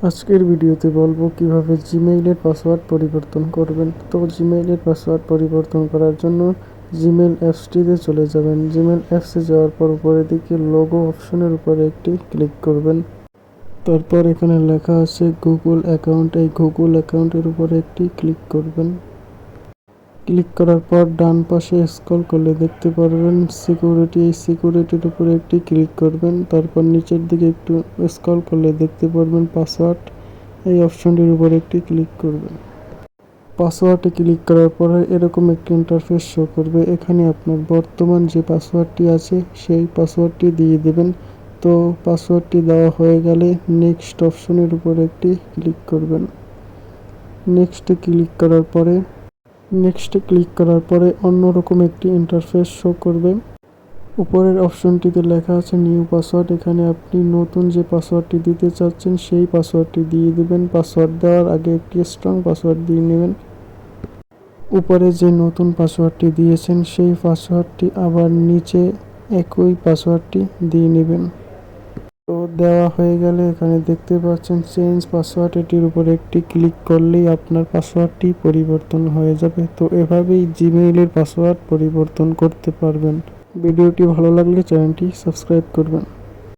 আজকের ভিডিওতে বলব কীভাবে জিমেইলের পাসওয়ার্ড পরিবর্তন করবেন। তো জিমেইলের পাসওয়ার্ড পরিবর্তন করার জন্য জিমেইল অ্যাপসটিতে চলে যাবেন। জিমেইল অ্যাপসে যাওয়ার পর উপরের দিকে লোগো অপশনের উপরে একটি ক্লিক করবেন। তারপর এখানে লেখা আছে গুগল অ্যাকাউন্ট এই গুগল অ্যাকাউন্টের উপরে একটি ক্লিক করবেন। ক্লিক করার পর ডান পাশে স্ক্রল করলে দেখতে পারবেন সিকিউরিটি। এই সিকিউরিটির উপরে একটি ক্লিক করবেন, তারপর নিচের দিকে একটু স্ক্রল করলে দেখতে পারবেন পাসওয়ার্ড। এই অপশনটির উপরে একটি ক্লিক করবেন। পাসওয়ার্ডে ক্লিক করার পরে এরকম একটি ইন্টারফেস শো করবে। এখানে আপনার বর্তমান যে পাসওয়ার্ডটি আছে, সেই পাসওয়ার্ডটি দিয়ে দেবেন। তো পাসওয়ার্ডটি দেওয়া হয়ে গেলে নেক্সট অপশনের উপরে একটি ক্লিক করবেন। নেক্সটে ক্লিক করার পরে নেক্সটে ক্লিক করার পরে অন্যরকম একটি ইন্টারফেস শো করবে উপরের অপশনটিতে লেখা আছে নিউ পাসওয়ার্ড এখানে আপনি নতুন যে পাসওয়ার্ডটি দিতে চাচ্ছেন, সেই পাসওয়ার্ডটি দিয়ে দেবেন। পাসওয়ার্ড দেওয়ার আগে একটি স্ট্রং পাসওয়ার্ড দিয়ে নেবেন। উপরে যে নতুন পাসওয়ার্ডটি দিয়েছেন, সেই পাসওয়ার্ডটি আবার নিচে একই পাসওয়ার্ডটি দিয়ে নেবেন। দেওয়া হয়ে গেলে এখানে দেখতে পাচ্ছেন চেঞ্জ পাসওয়ার্ড এটির উপর একটি ক্লিক করলেই আপনার পাসওয়ার্ডটি পরিবর্তন হয়ে যাবে। তো এভাবেই জিমেইলের পাসওয়ার্ড পরিবর্তন করতে পারবেন। ভিডিওটি ভালো লাগলে চ্যানেলটি সাবস্ক্রাইব করবেন।